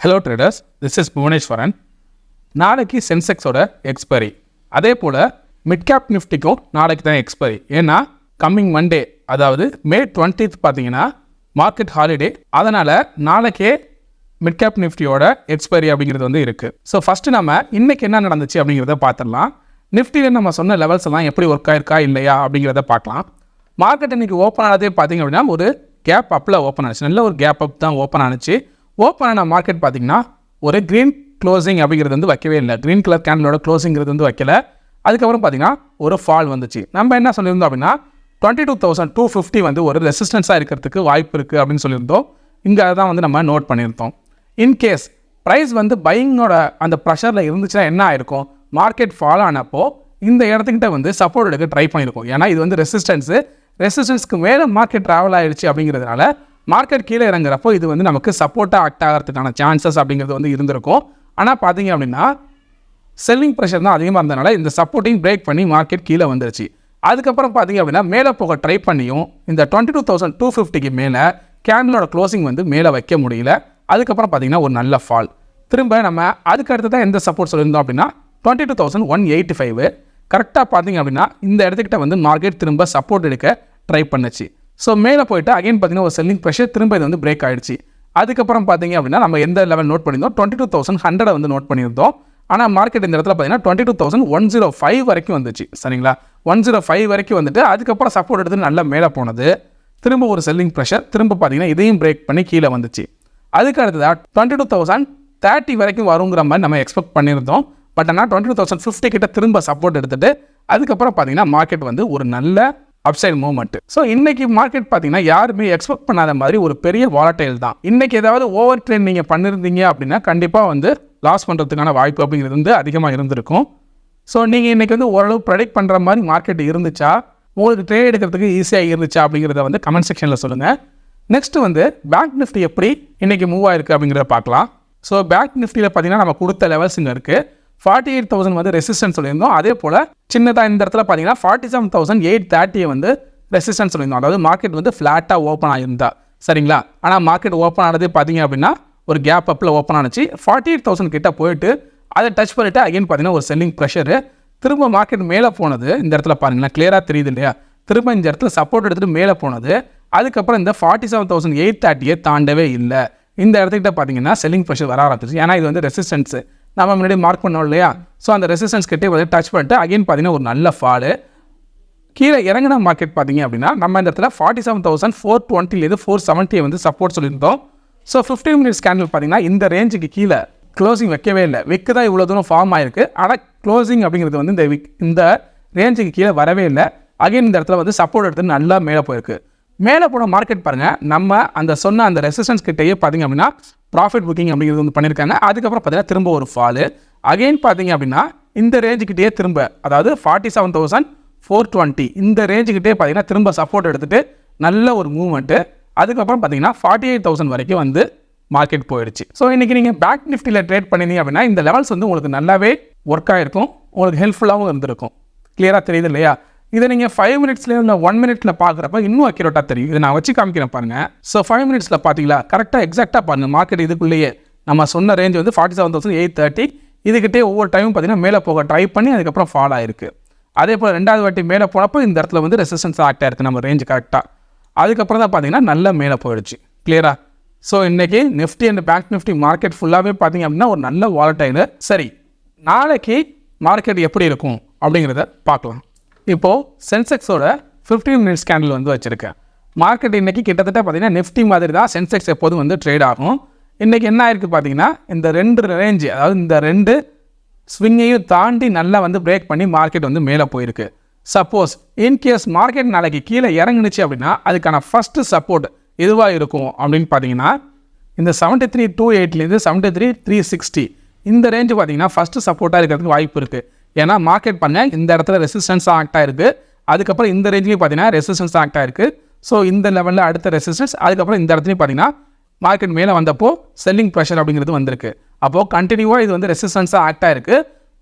Hello traders this is Bhuvaneswaran நாளைக்கு சென்செக்ஸோட expiry அதே போல் மிட்கேப் நிஃப்டிக்கும் நாளைக்கு தான் எக்ஸ்பைரி ஏன்னா கம்மிங் மண்டே அதாவது மே டுவெண்ட்டித் பார்த்தீங்கன்னா மார்க்கெட் ஹாலிடே அதனால் நாளைக்கே மிட்கேப் நிஃப்டியோட எக்ஸ்பைரி அப்படிங்கிறது வந்து இருக்குது ஸோ ஃபஸ்ட்டு நம்ம இன்றைக்கி என்ன நடந்துச்சு அப்படிங்கிறத பார்த்துடலாம். நிஃப்டியில் நம்ம சொன்ன லெவல்ஸ் எல்லாம் எப்படி ஒர்க் ஆயிருக்கா இல்லையா அப்படிங்கிறத பார்க்கலாம். மார்க்கெட் இன்னைக்கு ஓப்பன் ஆனதே பார்த்தீங்க அப்படின்னா ஒரு கேப் அப்பில் ஓப்பன் ஆச்சு நல்ல ஒரு கேப் அப் தான் ஓப்பன் ஆனிச்சு. ஓப்பன் ஆன மார்க்கெட் பார்த்தீங்கன்னா ஒரு க்ரீன் க்ளோசிங் அப்படிங்கிறது வந்து வைக்கவே இல்லை. க்ரீன் கலர் கேண்டலோட க்ளோசிங்கிறது வந்து வைக்கல. அதுக்கப்புறம் பார்த்தீங்கன்னா ஒரு ஃபால் வந்துச்சு. நம்ம என்ன சொல்லியிருந்தோம் அப்படின்னா twenty two thousand two fifty வந்து ஒரு ரெசிஸ்டன்ஸாக இருக்கிறதுக்கு வாய்ப்பு இருக்குது அப்படின்னு சொல்லியிருந்தோம். இங்கே தான் வந்து நம்ம நோட் பண்ணியிருந்தோம். இன்கேஸ் ப்ரைஸ் வந்து பையிங்கோட அந்த ப்ரெஷரில் இருந்துச்சுன்னா என்ன ஆயிருக்கும்? மார்க்கெட் ஃபால் ஆனப்போ இந்த இடத்துக்கிட்ட வந்து சப்போர்ட் எடுக்க ட்ரை பண்ணியிருக்கோம். ஏன்னா இது வந்து ரெசிஸ்டன்ஸு ரெசிஸ்டன்ஸ்க்கு மேலே மார்க்கெட் ட்ராவல் ஆகிடுச்சு அப்படிங்கிறதுனால மார்க்கெட் கீழே இறங்குறப்போ இது வந்து நமக்கு சப்போர்ட்டாக ஆக்ட் ஆகிறதுக்கான சான்சஸ் அப்படிங்கிறது வந்து இருந்திருக்கும். ஆனால் பார்த்தீங்க அப்படின்னா செல்லிங் ப்ரெஷர் தான் அதிகமாக இருந்தனால இந்த சப்போர்ட்டிங் பிரேக் பண்ணி மார்க்கெட் கீழே வந்துருச்சு. அதுக்கப்புறம் பார்த்தீங்க அப்படின்னா மேலே போக ட்ரை பண்ணியும் இந்த டுவெண்ட்டி டூ தௌசண்ட் டூ ஃபிஃப்டிக்கு மேலே கேண்டிலோட க்ளோசிங் வந்து மேலே வைக்க முடியல. அதுக்கப்புறம் பார்த்தீங்கன்னா ஒரு நல்ல ஃபால் திரும்ப நம்ம அதுக்கு அடுத்து தான் எந்த சப்போர்ட் சொல்லியிருந்தோம் அப்படின்னா twenty two thousand one eighty five கரெக்டாக பார்த்தீங்க அப்படின்னா இந்த இடத்துக்கிட்ட வந்து மார்க்கெட் திரும்ப சப்போர்ட் எடுக்க ட்ரை பண்ணுச்சு. ஸோ மேலே போயிட்டு அகைன் பார்த்தீங்கன்னா ஒரு செல்லிங் ப்ரெஷர் திரும்ப இது வந்து பிரேக் ஆகிடுச்சு அதுக்கப்புறம் பார்த்தீங்க அப்படின்னா நம்ம எந்த லெவல் நோட் பண்ணியிருந்தோம்? டுவெண்ட்டி டூ தௌசண்ட் ஹண்ட்ரட் வந்து நோட் பண்ணியிருந்தோம். ஆனால் மார்க்கெட் இந்த இடத்துல பார்த்தீங்கன்னா twenty two thousand one zero five வரைக்கும் வந்துச்சு. சரிங்களா? ஒன் ஜீரோ ஃபைவ் வரைக்கும் வந்துட்டு அதுக்கப்புறம் சப்போர்ட் எடுத்து நல்லா மேலே போனது. திரும்ப ஒரு செல்லிங் ப்ரெஷர் திரும்ப பார்த்தீங்கன்னா இதையும் பிரேக் பண்ணி கீழே வந்துச்சு. அதுக்கு அடுத்ததாக டுவெண்ட்டி டூ தௌசண்ட் தேர்ட்டி வரைக்கும் வருங்கிற மாதிரி நம்ம எக்ஸ்பெக்ட் பண்ணியிருந்தோம். பட் ஆனால் டுவெண்ட்டி டூ தௌசண்ட் ஃபிஃப்டி கிட்ட திரும்ப சப்போர்ட் எடுத்துகிட்டு அதுக்கப்புறம் பார்த்தீங்கன்னா மார்க்கெட் வந்து ஒரு நல்ல அப்சைட் மூவ்மெண்ட் ஸோ இன்னைக்கு மார்க்கெட் பார்த்தீங்கன்னா யாருமே எக்ஸ்பெக்ட் பண்ணாத மாதிரி ஒரு பெரிய வாலட்டைல் தான். இன்னைக்கு ஏதாவது ஓவர் ட்ரெயின் நீங்கள் பண்ணியிருந்தீங்க அப்படின்னா கண்டிப்பாக வந்து லாஸ் பண்ணுறதுக்கான வாய்ப்பு அப்படிங்கிறது வந்து அதிகமாக இருந்திருக்கும். ஸோ நீங்கள் இன்றைக்கி வந்து ஓரளவு ப்ரெடிக்ட் பண்ணுற மாதிரி மார்க்கெட் இருந்துச்சா? உங்களுக்கு ட்ரேட் எடுக்கிறதுக்கு ஈஸியாக இருந்துச்சா அப்படிங்கிறத வந்து கமெண்ட் செக்ஷனில் சொல்லுங்கள் நெக்ஸ்ட்டு வந்து பேங்க் நிஃப்டி எப்படி இன்னைக்கு மூவ் ஆயிருக்கு அப்படிங்கிறத பார்க்கலாம். ஸோ பேங்க் நிஃப்டியில் பார்த்தீங்கன்னா நம்ம கொடுத்த லெவல்ஸ் இங்கே இருக்குது ஃபார்ட்டி எயிட் தௌசண்ட் வந்து ரெசிஸ்டன்ஸ் சொல்லியிருந்தோம். அதே போல் சின்னதாக இந்த இடத்துல பார்த்தீங்கன்னா ஃபார்ட்டி செவன் தௌசண்ட் எயிட் தேர்ட்டியை வந்து ரெசிஸ்டன்ஸ் சொல்லியிருந்தோம். அதாவது மார்க்கெட் வந்து ஃப்ளாட்டாக ஓப்பன் ஆகிருந்தா சரிங்களா? ஆனால் மார்க்கெட் ஓப்பன் ஆனது பார்த்தீங்க அப்படின்னா ஒரு கேப் அப்பில் ஓப்பன் ஆனிச்சு. ஃபார்ட்டி எயிட் தௌசண்ட் கிட்ட போயிட்டு அதை டச் பண்ணிவிட்டு அகைன் பார்த்தீங்கன்னா ஒரு செல்லிங் ப்ரெஷரு திரும்ப மார்க்கெட் மேலே போனது இந்த இடத்துல பாருங்களேன் கிளியராக தெரியுது இல்லையா? திரும்ப இந்த இடத்துல சப்போர்ட் எடுத்துகிட்டு மேலே போனது அதுக்கப்புறம் இந்த ஃபார்ட்டி செவன் தௌசண்ட் எயிட் தேர்ட்டியை தாண்டவே இல்லை. இந்த இடத்துக்கிட்ட பார்த்தீங்கன்னா செல்லிங் ப்ரெஷர் வர ஆரம்பிச்சிச்சு ஏன்னா இது வந்து ரெசிஸ்டன்ஸு நம்ம முன்னாடி மார்க் பண்ணோம் இல்லையா? ஸோ அந்த ரெசிஸ்டன்ஸ் கிட்டே வந்து டச் பண்ணிட்டு அகைன் பார்த்தீங்கன்னா ஒரு நல்ல ஃபாலு கீழே இறங்கின மார்க்கெட் பார்த்தீங்க அப்படின்னா நம்ம இந்த இடத்துல ஃபார்ட்டி செவன் தௌசண்ட் ஃபோர் டுவெண்ட்டிலேருந்து ஃபோர் செவன்ட்டியை வந்து சப்போர்ட் சொல்லியிருந்தோம். ஸோ ஃபிஃப்டீன் மினிட்ஸ் கேண்டில் பார்த்தீங்கன்னா இந்த ரேஞ்சுக்கு கீழே க்ளோசிங் வைக்கவே இல்லை. விக்கு தான் இவ்வளோ தூரம் ஃபார்ம் ஆயிருக்கு. ஆனால் க்ளோசிங் அப்படிங்கிறது வந்து இந்த விக் இந்த ரேஞ்சுக்கு கீழே வரவே இல்லை. அகைன் இந்த இடத்துல வந்து சப்போர்ட் எடுத்து நல்லா மேலே போயிருக்கு. மேலே போன மார்க்கெட் பாருங்கள் நம்ம அந்த சொன்ன அந்த ரெசிஸ்டன்ஸ் கிட்டேயே பார்த்தீங்க அப்படின்னா ப்ராஃபிட் புக்கிங் அப்படிங்கிறது வந்து பண்ணியிருக்காங்க. அதுக்கப்புறம் பார்த்தீங்கன்னா திரும்ப ஒரு ஃபாலு அகைன் பார்த்தீங்க அப்படின்னா இந்த ரேஞ்சுக்கிட்டேயே திரும்ப அதாவது forty seven thousand four twenty இந்த ரேஞ்சுக்கிட்டே பார்த்தீங்கன்னா திரும்ப சப்போர்ட் எடுத்துகிட்டு நல்ல ஒரு மூவ்மெண்ட்டு அதுக்கப்புறம் பார்த்தீங்கன்னா ஃபார்ட்டி எயிட் தௌசண்ட் வரைக்கும் வந்து மார்க்கெட் போயிடுச்சு ஸோ இன்றைக்கி நீங்கள் பேக் நிஃப்டியில் ட்ரேட் பண்ணிங்க அப்படின்னா இந்த லெவல்ஸ் வந்து உங்களுக்கு நல்லாவே ஒர்க் ஆகிருக்கும் உங்களுக்கு ஹெல்ப்ஃபுல்லாகவும் இருந்திருக்கும். கிளியராக தெரியுது இல்லையா? இதை நீங்கள் ஃபைவ் மினிட்ஸ்லேயே இல்லை ஒன் மினிட்ல பார்க்குறப்ப இன்னும் அக்யூரேட்டாக தெரியும். இதை நான் வச்சு காமிக்கிறேன் பாருங்கள் ஸோ ஃபைவ் மினிட்ஸில் பார்த்தீங்களா? கரெக்டாக எக்ஸாக்டாக பாருங்கள் மார்க்கெட் இதுக்குள்ளேயே நம்ம சொன்ன ரேஞ்ச் வந்து forty seven thousand eight thirty இதுக்கிட்டே ஒவ்வொரு டைமும் பார்த்தீங்கன்னா மேலே போக ட்ரை பண்ணி அதுக்கப்புறம் ஃபால் ஆயிருக்கு. அதே போல் ரெண்டாவது வாட்டி மேலே போனப்போ இந்த இடத்துல வந்து ரெசிஸ்டன்ஸ் ஆக்ட் ஆயிருக்கு நம்ம ரேஞ்ச் கரெக்டாக அதுக்கப்புறம் தான் பார்த்தீங்கன்னா நல்லா மேலே போயிடுச்சு. கிளியரா ஸோ இன்றைக்கி Nifty and bank Nifty market ஃபுல்லாகவே பார்த்தீங்க அப்படின்னா ஒரு நல்ல வாலட்டைலு சரி நாளைக்கு மார்க்கெட் எப்படி இருக்கும் அப்படிங்கிறத பார்க்கலாம். இப்போது சென்செக்ஸோட 15 மினிட்ஸ் கேண்டில் வந்து வச்சுருக்கேன் மார்க்கெட் இன்றைக்கி கிட்டத்தட்ட பார்த்தீங்கன்னா நிஃப்டி மாதிரி தான் சென்செக்ஸ் எப்போதும் வந்து ட்ரேட் ஆகும். இன்றைக்கி என்ன ஆயிருக்கு பார்த்தீங்கன்னா இந்த ரெண்டு ரேஞ்சு அதாவது இந்த ரெண்டு ஸ்விங்கையும் தாண்டி நல்லா வந்து பிரேக் பண்ணி மார்க்கெட் வந்து மேலே போயிருக்கு. சப்போஸ் இன்கேஸ் மார்க்கெட் நாளைக்கு கீழே இறங்குனுச்சு அப்படின்னா அதுக்கான ஃபஸ்ட்டு சப்போர்ட் எதுவாக இருக்கும் அப்படின்னு பார்த்தீங்கன்னா இந்த செவன்ட்டி த்ரீ டூ எயிட்லேருந்து செவன்ட்டி த்ரீ த்ரீ சிக்ஸ்டி இந்த ரேஞ்சு பார்த்தீங்கன்னா ஃபஸ்ட்டு சப்போர்ட்டாக இருக்கிறதுக்கு வாய்ப்பு இருக்குது ஏன்னா மார்க்கெட் பண்ண இந்த இடத்துல ரெசிஸ்டன்ஸ் ஆக்ட் ஆயிருக்கு. அதுக்கப்புறம் இந்த ரேஞ்சுலேயும் பார்த்தீங்கன்னா ரெசிஸ்டன்ஸ் ஆக்ட் ஆயிருக்கு. ஸோ இந்த லெவலில் அடுத்த ரெசிஸ்டன்ஸ் அதுக்கப்புறம் இந்த இடத்துலையும் பார்த்தீங்கன்னா மார்க்கெட் மேலே வந்தப்போ செல்லிங் ப்ரெஷர் அப்படிங்கிறது வந்திருக்கு. அப்போது கண்டினியூவாக இது வந்து ரெசிஸ்டன்ஸாக ஆக்ட் ஆயிருக்கு.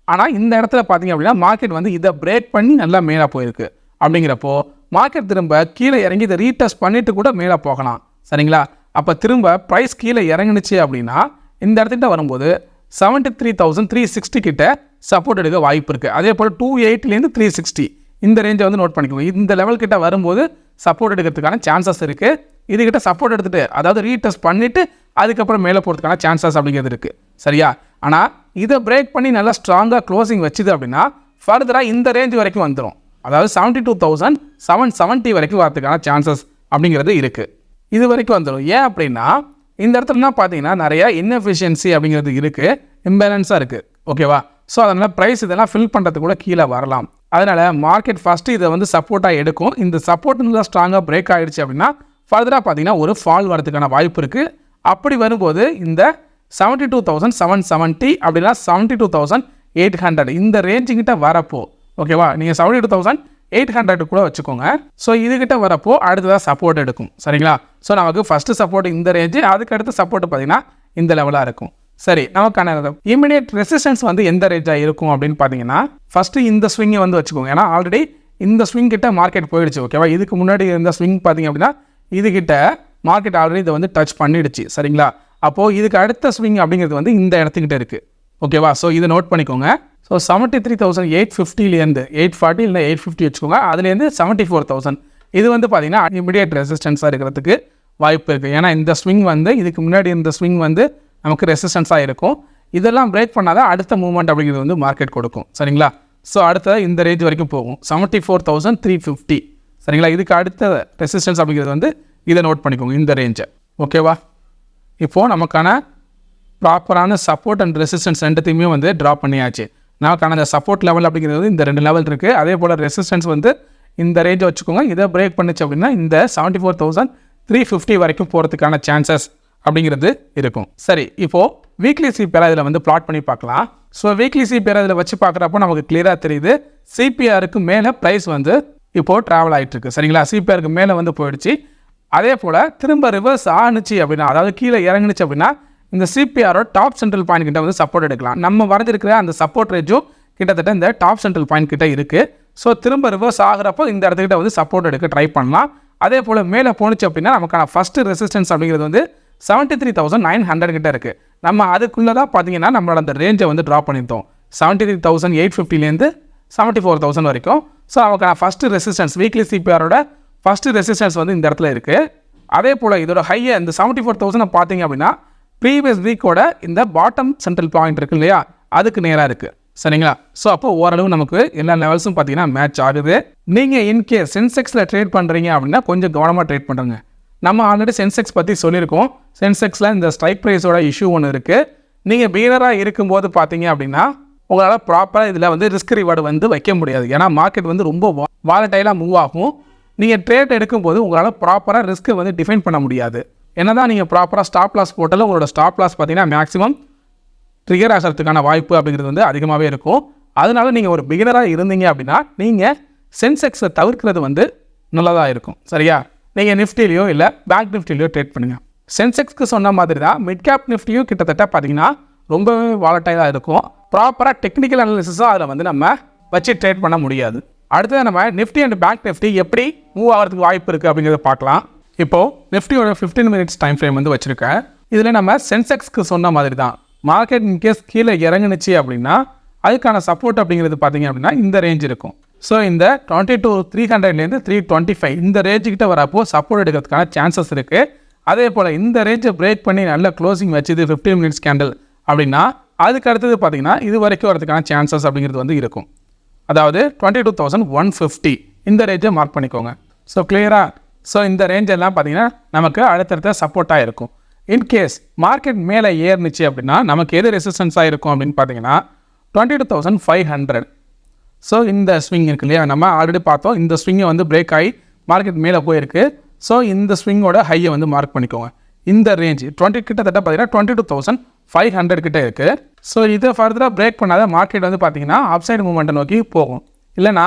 ஆனால் இந்த இடத்துல பார்த்தீங்க அப்படின்னா மார்க்கெட் வந்து இதை பிரேக் பண்ணி நல்லா மேலே போயிருக்கு. அப்படிங்கிறப்போ மார்க்கெட் திரும்ப கீழே இறங்கி இதை ரீடெஸ்ட் பண்ணிட்டு கூட மேலே போகலாம். சரிங்களா? அப்போ திரும்ப ப்ரைஸ் கீழே இறங்குனுச்சு அப்படின்னா இந்த இடத்துக்கிட்ட வரும்போது seventy three thousand three sixty கிட்ட சப்போர்ட் எடுக்க வாய்ப்பு இருக்குது அதே போல் டூ எயிட்லேருந்து த்ரீ சிக்ஸ்டி இந்த ரேஞ்சை வந்து நோட் பண்ணிக்கோங்க. இந்த லெவல் கிட்ட வரும்போது சப்போர்ட் எடுக்கிறதுக்கான சான்சஸ் இருக்குது இதுகிட்ட சப்போர்ட் எடுத்துகிட்டு அதாவது ரீடெஸ்ட் பண்ணிவிட்டு அதுக்கப்புறம் மேலே போகிறதுக்கான சான்சஸ் அப்படிங்கிறது இருக்குது சரியா? ஆனால் இதை பிரேக் பண்ணி நல்லா ஸ்ட்ராங்காக க்ளோசிங் வச்சுது அப்படின்னா ஃபர்தராக இந்த ரேஞ்ச் வரைக்கும் வந்துடும் அதாவது seventy two thousand seven seventy வரைக்கும் வரதுக்கான சான்சஸ் அப்படிங்கிறது இருக்குது இது வரைக்கும் வந்துடும் ஏன் அப்படின்னா இந்த இடத்துலலாம் பார்த்தீங்கன்னா நிறைய இன்எஃபிஷியன்சி அப்படிங்கிறது இருக்குது இம்பேலன்ஸாக இருக்குது ஓகேவா ஸோ அதனால் ப்ரைஸ் இதெல்லாம் ஃபில் பண்ணுறது கூட கீழே வரலாம். அதனால் மார்க்கெட் ஃபஸ்ட்டு இதை வந்து சப்போர்ட்டாக எடுக்கும். இந்த சப்போர்ட் நல்லா ஸ்ட்ராங்காக பிரேக் ஆகிடுச்சு அப்படின்னா ஃபர்தராக பார்த்தீங்கன்னா ஒரு ஃபால் வரதுக்கான வாய்ப்பு இருக்குது அப்படி வரும்போது இந்த seventy two thousand seven seventy அப்படின்னா seventy two thousand eight hundred இந்த ரேஞ்சுக்கிட்ட வரப்போ ஓகேவா நீங்கள் seventy two thousand eight hundred கூட வச்சுக்கோங்க. ஸோ இதுகிட்ட வரப்போ அடுத்ததாக சப்போர்ட் எடுக்கும். சரிங்களா? ஸோ நமக்கு ஃபஸ்ட்டு சப்போர்ட் இந்த ரேஞ்சு அதுக்கடுத்து சப்போர்ட் பார்த்தீங்கன்னா இந்த லெவலாக இருக்கும். சரி நமக்கான இமிடியேட் ரெசிஸ்டன்ஸ் வந்து எந்த ரேஞ்சாக இருக்கும் அப்படின்னு பார்த்தீங்கன்னா ஃபஸ்ட்டு இந்த ஸ்விங்கை வந்து வச்சுக்கோங்க. ஏன்னா ஆல்ரெடி இந்த ஸ்விங் கிட்ட மார்க்கெட் போயிடுச்சு ஓகேவா இதுக்கு முன்னாடி இருந்த ஸ்விங் பார்த்தீங்க அப்படின்னா இதுகிட்ட மார்க்கெட் ஆல்ரெடி இதை வந்து டச் பண்ணிடுச்சு சரிங்களா? அப்போது இதுக்கு அடுத்த ஸ்விங் அப்படிங்கிறது வந்து இந்த இடத்துக்கிட்ட இருக்குது ஓகேவா ஸோ இதை நோட் பண்ணிக்கோங்க. So seventy three thousand eight ஃபிஃப்டிலேருந்து eight forty இல்லை எயிட் ஃபிஃப்டி வச்சுக்கோங்க. அதுலேருந்து செவன்ட்டி ஃபோர் தௌசண்ட் இது வந்து பார்த்தீங்கன்னா இமிடியேட் ரெசிஸ்டன்ஸாக இருக்கிறதுக்கு வாய்ப்பு இருக்குது ஏன்னா இந்த ஸ்விங் வந்து இதுக்கு முன்னாடி இந்த ஸ்விங் வந்து நமக்கு ரெசிஸ்டன்ஸாக இருக்கும். இதெல்லாம் பிரேக் பண்ணாதான் அடுத்த மூவ்மெண்ட் அப்படிங்கிறது வந்து மார்க்கெட் கொடுக்கும். சரிங்களா? ஸோ அடுத்தது இந்த ரேஞ்ச் வரைக்கும் போகும். Seventy four thousand three fifty சரிங்களா? இதுக்கு அடுத்த ரெசிஸ்டன்ஸ் அப்படிங்கிறது வந்து இதை நோட் பண்ணிக்கோங்க இந்த ரேஞ்சை ஓகேவா இப்போது நமக்கான ப்ராப்பரான சப்போர்ட் அண்ட் ரெசிஸ்டன்ஸ் ரெண்டுத்தையுமே வந்து ட்ரா பண்ணியாச்சு. நமக்கான அந்த சப்போர்ட் லெவல் அப்படிங்கிறது வந்து இந்த ரெண்டு லெவல் இருக்குது அதே போல் ரெசிஸ்டன்ஸ் வந்து இந்த ரேஞ்சை வச்சுக்கோங்க. இதை பிரேக் பண்ணுச்சு அப்படின்னா இந்த seventy four thousand three fifty வரைக்கும் போகிறதுக்கான சான்சஸ் அப்படிங்கிறது இருக்கும். சரி இப்போது வீக்லி சிபிஆர் இதில் வந்து பிளாட் பண்ணி பார்க்கலாம். ஸோ வீக்லி சிபிஆர் இதில் வச்சு பார்க்குறப்போ நமக்கு கிளியராக தெரியுது. சிபிஆருக்கு மேலே ப்ரைஸ் வந்து இப்போது ட்ராவல் ஆகிட்டு இருக்கு சரிங்களா சிபிஆருக்கு மேலே வந்து போயிடுச்சு. அதே போல் திரும்ப ரிவர்ஸ் ஆணுச்சு அப்படின்னா அதாவது கீழே இறங்குனுச்சு அப்படின்னா இந்த சிபிஆரோட டாப் சென்ட்ரல் பாயிண்ட் கிட்ட வந்து சப்போர்ட் எடுக்கலாம். நம்ம வரைஞ்சிருக்கிற அந்த சப்போர்ட் ரேஜும் கிட்டத்தட்ட இந்த டாப் சென்ட்ரல் பாயிண்ட் கிட்ட இருக்குது ஸோ திரும்ப ரிவர்ஸ் ஆகிறப்போ இந்த இடத்துக்கிட்ட வந்து சப்போர்ட் எடுக்க ட்ரை பண்ணலாம். அதே போல் மேலே போணுச்சு அப்படின்னா நமக்கான ஃபஸ்ட்டு ரெசிஸ்டன்ஸ் அப்படிங்கிறது வந்து seventy three thousand nine hundred கிட்ட இருக்குது நம்ம அதுக்குள்ளே தான் பார்த்தீங்கன்னா நம்மளோட அந்த ரேஞ்சை வந்து ட்ரா பண்ணியிருந்தோம். செவன்ட்டி த்ரீ தௌசண்ட் எயிட் ஃபிஃப்டிலேருந்து செவன்ட்டி ஃபோர் தௌசண்ட் வரைக்கும். ஸோ நமக்கான ஃபஸ்ட்டு ரெசிஸ்டன்ஸ் வீக்லி சிபிஆரோட ஃபஸ்ட்டு ரெசிஸ்டன்ஸ் வந்து இந்த இடத்துல இருக்குது அதே போல் இதோட ஹையை இந்த செவன்ட்டி ஃபோர் தௌசண்ட் பார்த்தீங்க அப்படின்னா ப்ரீவியஸ் வீக்கோட இந்த பாட்டம் சென்ட்ரல் பாயிண்ட் இருக்குது இல்லையா? அதுக்கு நேராக இருக்குது சரிங்களா? ஸோ அப்போ ஓரளவு நமக்கு எல்லா லெவல்ஸும் பார்த்தீங்கன்னா மேட்ச் ஆகுது. நீங்கள் இன்கேஸ் சென்செக்ஸில் ட்ரேட் பண்ணுறீங்க அப்படின்னா கொஞ்சம் கவனமாக ட்ரேட் பண்ணுறங்க நம்ம ஆல்ரெடி சென்செக்ஸ் பற்றி சொல்லியிருக்கோம். சென்செக்ஸில் இந்த ஸ்ட்ரைக் ப்ரைஸோட இஷ்யூ ஒன்று இருக்குது நீங்கள் பீனராக இருக்கும்போது பார்த்தீங்க அப்படின்னா உங்களால் ப்ராப்பராக இதில் வந்து ரிஸ்க் ரிவார்டு வந்து வைக்க முடியாது. ஏன்னா மார்க்கெட் வந்து ரொம்ப வாலட்டைலாக மூவ் ஆகும். நீங்கள் ட்ரேட் எடுக்கும்போது உங்களால் ப்ராப்பராக ரிஸ்க்கு வந்து டிஃபைன் பண்ண முடியாது. என்ன தான் நீங்கள் ப்ராப்பராக ஸ்டாப் லாஸ் போட்டாலும் உங்களோட ஸ்டாப் லாஸ் பார்த்தீங்கன்னா மேக்ஸிமம் ட்ரிகர் ஆகிறதுக்கான வாய்ப்பு அப்படிங்கிறது வந்து அதிகமாகவே இருக்கும். அதனால நீங்கள் ஒரு பிகினராக இருந்தீங்க அப்படின்னா நீங்கள் சென்செக்ஸை தவிர்க்கிறது வந்து நல்லதாக இருக்கும். சரியா? நீங்கள் நிஃப்டிலையோ இல்லை பேங்க் நிஃப்டிலையோ ட்ரேட் பண்ணுங்கள் சென்செக்ஸ்க்கு சொன்ன மாதிரி தான் மிட் கேப் நிஃப்டியும் கிட்டத்தட்ட பார்த்தீங்கன்னா ரொம்பவே வாலட்டைலாக இருக்கும். ப்ராப்பராக டெக்னிக்கல் அனாலிசிஸும் அதில் வந்து நம்ம வச்சு ட்ரேட் பண்ண முடியாது. அடுத்தது நம்ம நிஃப்டி அண்ட் பேங்க் நிஃப்டி எப்படி மூவ் ஆகிறதுக்கு வாய்ப்பு இருக்குது அப்படிங்கிறத பார்க்கலாம். இப்போது நிஃப்டியோட ஃபிஃப்டீன் மினிட்ஸ் டைம் ஃப்ரேம் வந்து வச்சுருக்கேன். இதில் நம்ம சென்செக்ஸ்க்கு சொன்ன மாதிரி தான் மார்க்கெட் இன்கேஸ் கீழே இறங்குனுச்சு அப்படின்னா அதுக்கான சப்போர்ட் அப்படிங்கிறது பார்த்தீங்க அப்படின்னா இந்த ரேஞ்ச் இருக்கும். ஸோ இந்த டுவெண்ட்டி டூ த்ரீ ஹண்ட்ரட்லேருந்து த்ரீ டுவெண்ட்டி ஃபைவ் இந்த ரேஞ்சுக்கிட்ட வரப்போ சப்போர்ட் எடுக்கிறதுக்கான சான்சஸ் இருக்குது அதே போல் இந்த ரேஞ்சை பிரேக் பண்ணி நல்ல க்ளோசிங் வச்சுது ஃபிஃப்டீன் மினிட்ஸ் கேண்டில் அப்படின்னா அதுக்கு அடுத்தது பார்த்தீங்கன்னா இது வரைக்கும் வரதுக்கான சான்சஸ் அப்படிங்கிறது வந்து இருக்கும். அதாவது twenty two thousand one fifty இந்த ரேஞ்சை மார்க் பண்ணிக்கோங்க. ஸோ கிளியராக ஸோ இந்த ரேஞ்ச் எல்லாம் பார்த்தீங்கன்னா நமக்கு அடுத்தடுத்த சப்போர்ட்டாக இருக்கும். இன்கேஸ் மார்க்கெட் மேலே ஏறுனுச்சு அப்படின்னா நமக்கு எது ரெசிஸ்டன்ஸாக இருக்கும் அப்படின்னு பார்த்தீங்கன்னா twenty two thousand five hundred so இந்த ஸ்விங் இருக்கு இல்லையா? நம்ம ஆல்ரெடி பார்த்தோம். இந்த ஸ்விங்கை வந்து பிரேக் ஆகி மார்க்கெட் மேலே போயிருக்கு. ஸோ இந்த ஸ்விங்கோட ஹையை வந்து மார்க் பண்ணிக்கோங்க. இந்த ரேஞ்ச் டுவெண்ட்டி கிட்டத்தட்ட பார்த்தீங்கன்னா twenty two thousand five hundred கிட்டே இருக்குது ஸோ இதை ஃபர்தராக பிரேக் பண்ணாத மார்க்கெட் வந்து பார்த்தீங்கன்னா அப்சைடு மூமெண்ட்டை நோக்கி போகும். இல்லைனா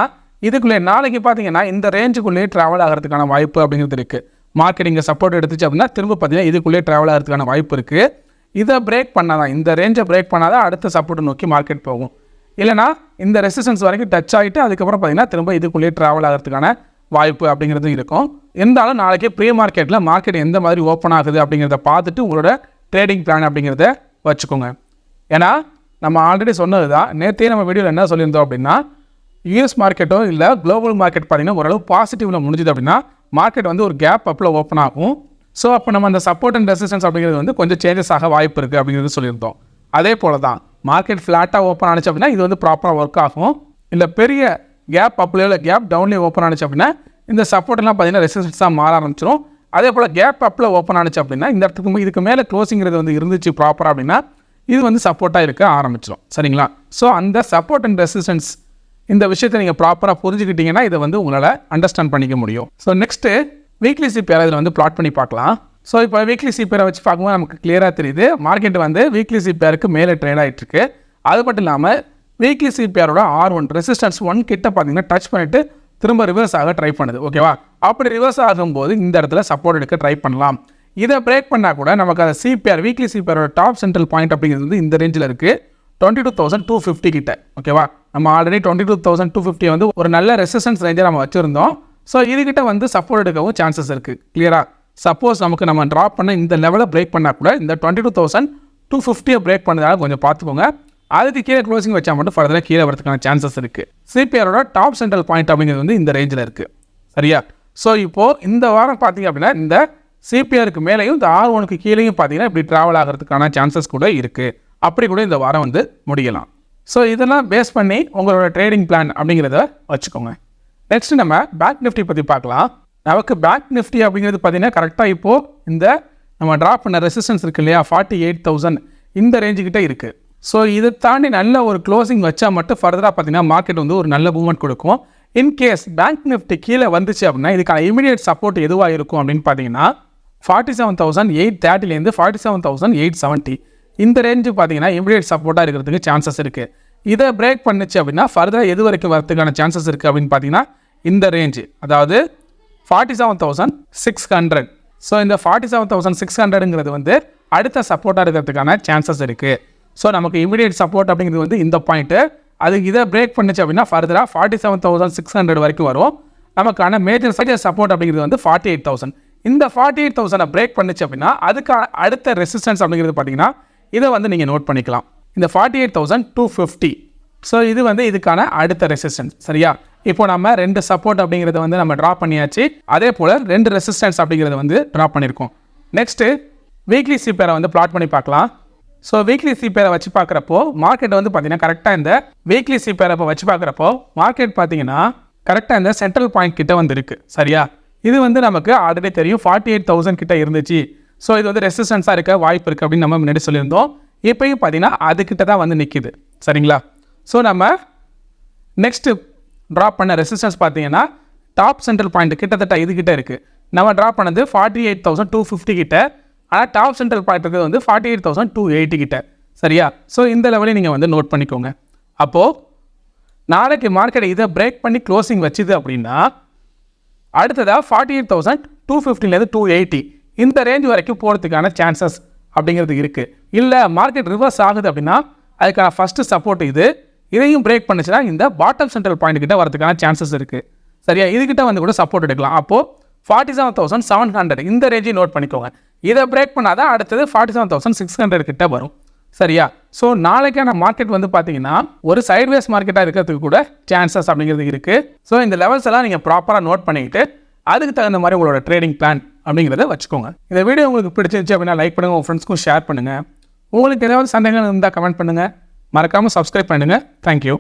இதுக்குள்ளே நாளைக்கு பார்த்தீங்கன்னா இந்த ரேஞ்சுக்குள்ளேயே ட்ராவல் ஆகிறதுக்கான வாய்ப்பு அப்படிங்கிறது இருக்குது மார்க்கெட் இங்கே சப்போர்ட் எடுத்துச்சு அப்படின்னா திரும்ப பார்த்தீங்கன்னா இதுக்குள்ளேயே ட்ராவல் ஆகிறதுக்கான வாய்ப்பு இருக்குது இதை பிரேக் பண்ணாதான் இந்த ரேஞ்சை பிரேக் பண்ணாதான் அடுத்த சப்போர்ட்டை நோக்கி மார்க்கெட் போகும். இல்லைனா இந்த ரெசிஸ்டன்ஸ் வரைக்கும் டச் ஆகிட்டு அதுக்கப்புறம் பார்த்தீங்கன்னா திரும்ப இதுக்குள்ளேயே ட்ராவல் ஆகிறதுக்கான வாய்ப்பு அப்படிங்கிறது இருக்கும். இருந்தாலும் நாளைக்கு ப்ரீ மார்க்கெட்டில் மார்க்கெட் எந்த மாதிரி ஓப்பன் ஆகுது அப்படிங்கிறத பார்த்துட்டு உங்களோட ட்ரேடிங் பிளான் அப்படிங்கிறத வச்சுக்கோங்க. ஏன்னா நம்ம ஆல்ரெடி சொன்னது தான் நேற்றே நம்ம வீடியோவில் என்ன சொல்லியிருந்தோம் அப்படின்னா யூஎஸ் மார்க்கெட்டோ இல்லை குளோபல் மார்க்கெட் பார்த்தீங்கன்னா ஓரளவு பாசிட்டிவில் முடிஞ்சுது அப்படின்னா மார்க்கெட் வந்து ஒரு கேப் அப்பில் ஓப்பன் ஆகும். ஸோ அப்போ நம்ம அந்த சப்போர்ட் அண்ட் ரெசிஸ்டன்ஸ் அப்படிங்கிறது வந்து கொஞ்சம் சேஞ்சஸ் ஆக வாய்ப்பு இருக்குது அப்படிங்கிறது சொல்லியிருந்தோம். அதே போல் தான் மார்க்கெட் ஃப்ளாட்டாக ஓப்பன் ஆனிச்சு அப்படின்னா இது வந்து ப்ராப்பராக ஒர்க் ஆகும். இல்லை பெரிய கேப் அப்லேயோ இல்லை கேப் டவுன்லேயே ஓப்பன் ஆனிச்சு அப்படின்னா இந்த சப்போர்ட்லாம் பார்த்தீங்கன்னா ரெசிஸ்டன்ஸாக மாற ஆரம்பிச்சிடும் அதே போல் கேப் அப்பில் ஓப்பன் ஆனிச்சு அப்படின்னா இந்த இடத்துக்கு இதுக்கு மேலே க்ளோசிங்கிறது வந்து இருந்துச்சு ப்ராப்பராக அப்படின்னா இது வந்து சப்போர்ட்டாக இருக்க ஆரம்பிச்சிடும் சரிங்களா? ஸோ அந்த சப்போர்ட் அண்ட் ரெசிஸ்டன்ஸ் இந்த விஷயத்தை நீங்கள் ப்ராப்பராக புரிஞ்சுக்கிட்டீங்கன்னா இதை வந்து உங்களால் அண்டர்ஸ்டாண்ட் பண்ணிக்க முடியும். ஸோ நெக்ஸ்ட்டு வீக்லி சிப் யாராவது வந்து பிளாட் பண்ணி பார்க்கலாம். ஸோ இப்போ வீக்லி சிபிஆரை வச்சு பார்க்கும்போது நமக்கு கிளியராக தெரியுது. மார்க்கெட் வந்து வீக்லி சிபிஆருக்கு மேலே ட்ரேட் ஆகிட்டு இருக்கு அது மட்டும் இல்லாமல் வீக்லி சிபிஆரோட ஆர் ஒன் ரெசிஸ்டன்ஸ் ஒன் கிட்ட பார்த்தீங்கன்னா டச் பண்ணிவிட்டு திரும்ப ரிவர்ஸ் ஆக ட்ரை பண்ணுது. ஓகேவா அப்படி ரிவர்ஸ் ஆகும்போது இந்த இடத்துல சப்போர்ட் எடுக்க ட்ரை பண்ணலாம். இதை பிரேக் பண்ணால் கூட நமக்கு அந்த சிபிஆர் வீக்லி சிபிஆரோட டாப் சென்ட்ரல் பாயிண்ட் அப்படிங்கிறது வந்து இந்த ரேஞ்சில் இருக்குது twenty two thousand two fifty கிட்ட. ஓகேவா நம்ம already twenty two thousand two fifty வந்து ஒரு நல்ல ரெசிஸ்டன்ஸ் ரேஞ்சை நம்ம வச்சுருந்தோம். ஸோ இதுகிட்ட வந்து சப்போர்ட் எடுக்கவும் சான்சஸ் இருக்குது கிளியராக சப்போஸ் நமக்கு நம்ம ட்ராப் பண்ண இந்த லெவலை பிரேக் பண்ணால் கூட இந்த டுவெண்ட்டி டூ தௌசண்ட் டூ ஃபிஃப்டியை பிரேக் பண்ணதால கொஞ்சம் பார்த்துக்கோங்க. அதுக்கு கீழே க்ளோசிங் வச்சா மட்டும் ஃபர்தராக கீழே வரதுக்கான சான்சஸ் இருக்குது சிபிஆரோட டாப் சென்ட்ரல் பாயிண்ட் அப்படிங்கிறது வந்து இந்த ரேஞ்சில் இருக்குது சரியா? ஸோ இப்போது இந்த வாரம் பார்த்தீங்க அப்படின்னா இந்த சிபிஆருக்கு மேலேயும் இந்த ஆர் ஒனுக்கு கீழேயும் பார்த்தீங்கன்னா இப்படி ட்ராவல் ஆகிறதுக்கான சான்சஸ் கூட இருக்குது அப்படி கூட இந்த வாரம் வந்து முடியலாம். ஸோ இதெல்லாம் பேஸ் பண்ணி உங்களோட ட்ரேடிங் பிளான் அப்படிங்கிறத வச்சுக்கோங்க. நெக்ஸ்ட் நம்ம பேக் நிஃப்டி பற்றி பார்க்கலாம். நமக்கு பேங்க் நிஃப்டி அப்படிங்கிறது பார்த்தீங்கன்னா கரெக்டாக இப்போது இந்த நம்ம ட்ராப் பண்ண ரெசிஸ்டன்ஸ் இருக்குது இல்லையா? ஃபார்ட்டி எயிட் தௌசண்ட் இந்த ரேஞ்சுக்கிட்டே இருக்குது ஸோ இதை தாண்டி நல்ல ஒரு க்ளோசிங் வச்சால் மட்டும் ஃபர்தராக பார்த்தீங்கன்னா மார்க்கெட் வந்து ஒரு நல்ல மூவ்மெண்ட் கொடுக்கும். இன்கேஸ் பேங்க் நிஃப்டி கீழே வந்துச்சு அப்படின்னா இதுக்கான இமீடியட் சப்போர்ட் எதுவாக இருக்கும் அப்படின்னு பார்த்தீங்கன்னா forty seven thousand eight தேர்ட்டிலேருந்து forty seven thousand eight seventy இந்த ரேஞ்சு பார்த்தீங்கன்னா இமீடியட் சப்போர்ட்டாக இருக்கிறதுக்கு சான்சஸ் இருக்குது இதை பிரேக் பண்ணுச்சு அப்படின்னா ஃபர்தராக எது வரைக்கும் வரதுக்கான சான்சஸ் இருக்குது அப்படின்னு பார்த்தீங்கன்னா இந்த ரேஞ்சு அதாவது forty seven thousand six hundred so இந்த ஃபார்ட்டி செவன் தௌசண்ட் சிக்ஸ் ஹண்ட்ரடுங்கிறது வந்து அடுத்த சப்போர்ட்டாக இருக்கிறதுக்கான சான்சஸ் இருக்குது ஸோ நமக்கு இமீடியட் சப்போர்ட் அப்படிங்கிறது வந்து இந்த பாயிண்ட்டு அது இதை பிரேக் பண்ணுச்சு அப்படின்னா ஃபர்தராக forty seven thousand six hundred வரைக்கும் வரும். நமக்கான மேஜர் சைஜர் சப்போர்ட் அப்படிங்கிறது வந்து ஃபார்ட்டி எயிட் தௌசண்ட் இந்த ஃபார்ட்டி எயிட் தௌசண்டை பிரேக் பண்ணுச்சு அப்படின்னா அதுக்கான அடுத்த ரெசிஸ்டன்ஸ் அப்படிங்கிறது பார்த்தீங்கன்னா இதை வந்து நீங்கள் நோட் பண்ணிக்கலாம். இந்த forty eight thousand two fifty so இது வந்து இதுக்கான அடுத்த ரெசிஸ்டன்ஸ் சரியா? இப்போ நம்ம ரெண்டு சப்போர்ட் அப்படிங்கிறத வந்து நம்ம ட்ரா பண்ணியாச்சு. அதே போல் ரெண்டு ரெசிஸ்டன்ஸ் அப்படிங்கிறத வந்து ட்ரா பண்ணியிருக்கோம் நெக்ஸ்ட்டு வீக்லி சிபேரை வந்து பிளாட் பண்ணி பார்க்கலாம். ஸோ வீக்லி சிபேரை வச்சு பார்க்குறப்போ மார்க்கெட் வந்து பார்த்தீங்கன்னா கரெக்டாக இந்த வீக்லி சிபேரை இப்போ வச்சு பார்க்குறப்போ மார்க்கெட் பார்த்தீங்கன்னா கரெக்டாக இந்த சென்ட்ரல் பாயிண்ட் கிட்ட வந்து இருக்கு சரியா? இது வந்து நமக்கு ஆல்ரெடி தெரியும். ஃபார்ட்டி எயிட் தௌசண்ட் கிட்ட இருந்துச்சு. ஸோ இது வந்து ரெசிஸ்டன்ஸாக இருக்க வாய்ப்பு இருக்குது அப்படின்னு நம்ம முன்னாடி சொல்லியிருந்தோம். இப்போயும் பார்த்தீங்கன்னா அதுக்கிட்ட தான் வந்து நிற்கிது சரிங்களா? ஸோ நம்ம நெக்ஸ்ட்டு ட்ராப் பண்ண ரெசிஸ்டன்ஸ் பார்த்தீங்கன்னா டாப் சென்ட்ரல் பாயிண்ட் கிட்டத்தட்ட இதுக்கிட்ட இருக்குது நம்ம ட்ராப் பண்ணது forty eight thousand two fifty கிட்ட. ஆனால் டாப் சென்ட்ரல் பாயிண்ட் இருக்கிறது வந்து forty eight thousand two eighty கிட்ட. சரியா? ஸோ இந்த லெவலையும் நீங்கள் வந்து நோட் பண்ணிக்கோங்க. அப்போது நாளைக்கு மார்க்கெட் இதை பிரேக் பண்ணி க்ளோசிங் வச்சுது அப்படின்னா அடுத்ததாக ஃபார்ட்டி எயிட் தௌசண்ட் டூ ஃபிஃப்டிலேருந்து டூ எயிட்டி இந்த ரேஞ்ச் வரைக்கும் போகிறதுக்கான சான்சஸ் அப்படிங்கிறது இருக்குது இல்லை மார்க்கெட் ரிவர்ஸ் ஆகுது அப்படின்னா அதுக்கான ஃபஸ்ட்டு சப்போர்ட் இது இதையும் பிரேக் பண்ணுச்சுன்னா இந்த பாட்டம் சென்ட்ரல் பாயிண்ட் கிட்ட வரதுக்கான சான்சஸ் இருக்குது சரியா? இதுக்கிட்ட வந்து கூட சப்போர்ட் எடுக்கலாம். அப்போது forty seven thousand seven hundred இந்த ரேஞ்சையும் நோட் பண்ணிக்கோங்க. இதை பிரேக் பண்ணாதான் அடுத்தது forty seven thousand six hundred கிட்ட வரும். சரியா? ஸோ நாளைக்கான மார்க்கெட் வந்து பார்த்தீங்கன்னா ஒரு சைட்வேஸ் மார்க்கெட்டாக இருக்கிறதுக்கு கூட சான்சஸ் அப்படிங்கிறது இருக்குது ஸோ இந்த லெவல்ஸ் எல்லாம் நீங்கள் ப்ராப்பராக நோட் பண்ணிக்கிட்டு அதுக்கு தகுந்த மாதிரி உங்களோட ட்ரேடிங் பிளான் அப்படிங்கிறத வச்சுக்கோங்க. இந்த வீடியோ உங்களுக்கு பிடிச்சிருச்சு அப்படின்னா லைக் பண்ணுங்கள் உங்கள் ஃப்ரெண்ட்ஸ்க்கும் ஷேர் பண்ணுங்கள் உங்களுக்கு ஏதாவது சந்தேகங்கள் இருந்தால் கமெண்ட் பண்ணுங்கள் மறக்காமல் சப்ஸ்கிரைப் பண்ணுங்கள் தேங்க்யூ